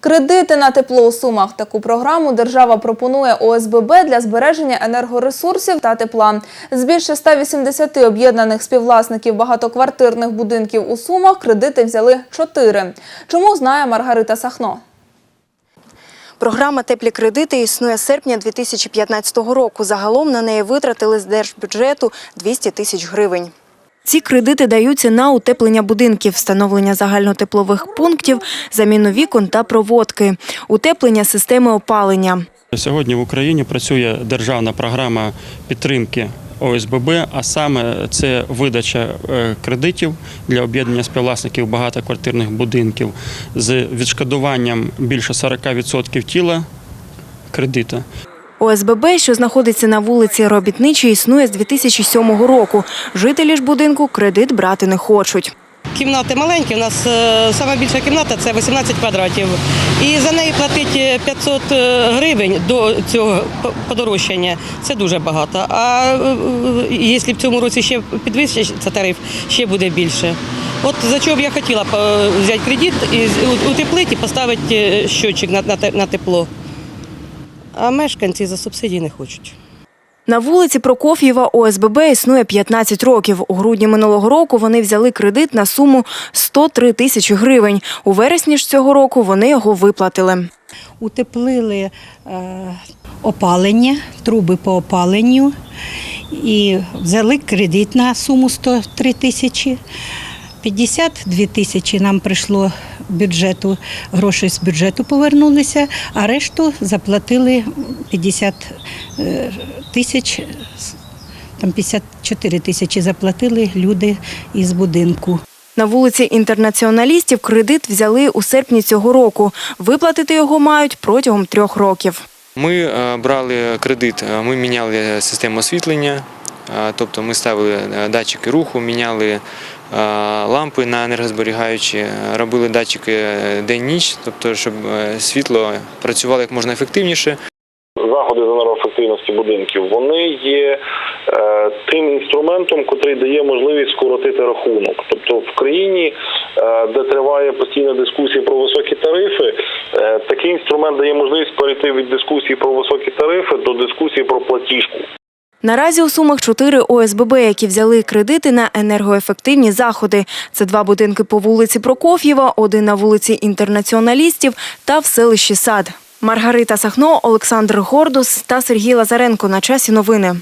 Кредити на тепло у Сумах. Таку програму держава пропонує ОСББ для збереження енергоресурсів та тепла. З більше 180 об'єднаних співвласників багатоквартирних будинків у Сумах кредити взяли чотири. Чому знає Маргарита Сахно? Програма Теплі кредити існує з серпня 2015 року. Загалом на неї витратили з держбюджету 200 тисяч гривень. Ці кредити даються на утеплення будинків, встановлення загальнотеплових пунктів, заміну вікон та проводки, утеплення системи опалення. Сьогодні в Україні працює державна програма підтримки ОСББ, а саме це видача е, кредитів для об'єднання співвласників багатоквартирних будинків з відшкодуванням більше 40% тіла кредита. ОСББ, що знаходиться на вулиці Робітничій, існує з 2007 року. Жителі ж будинку кредит брати не хочуть. Кімнати маленькі, у нас е, сама більша кімната це 18 квадратів. І за неї платити 500 гривень до цього подорожчання це дуже багато. А е, е, якщо в цьому році ще підвищиться тариф, ще буде більше. От за чого б я хотіла е, взяти кредит утеплити і поставити е, те- на тепло. А мешканці за субсидії не хочуть. На вулиці Прокоф'єва ОСББ існує 15 років. У грудні минулого року вони взяли кредит на суму 103 тисячі гривень. У вересні ж цього року вони його виплатили. утеплили е, опалення, труби по опаленню і взяли кредит на суму 103 тисячі. 52 тисячі нам прийшло бюджету, гроші з бюджету повернулися, а решту заплатили 50 е, тисяч, там 54 тисячі заплатили люди із будинку. На вулиці інтернаціоналістів кредит взяли у серпні цього року. Виплатити його мають протягом трьох років. Ми е, брали кредит, е, ми міняли систему освітлення, тобто ми ставили е, датчики руху, міняли е, лампи на енергозберігаючі, робили датчики е, день-ніч, тобто щоб світло працювало як можна ефективніше. заходи з енергоефективності будинків вони є тим інструментом, який дає можливість скоротити рахунок. Тобто в країні, де триває постійна дискусія про високі тарифи, такий інструмент дає можливість перейти від дискусії про високі тарифи до дискусії про платіжку. Наразі у Сумах чотири ОСББ, які взяли кредити на енергоефективні заходи. Це два будинки по вулиці Прокоф'єва, один на вулиці інтернаціоналістів та в селищі Сад. Маргарита Сахно, Олександр Гордус та Сергій Лазаренко. На часі новини.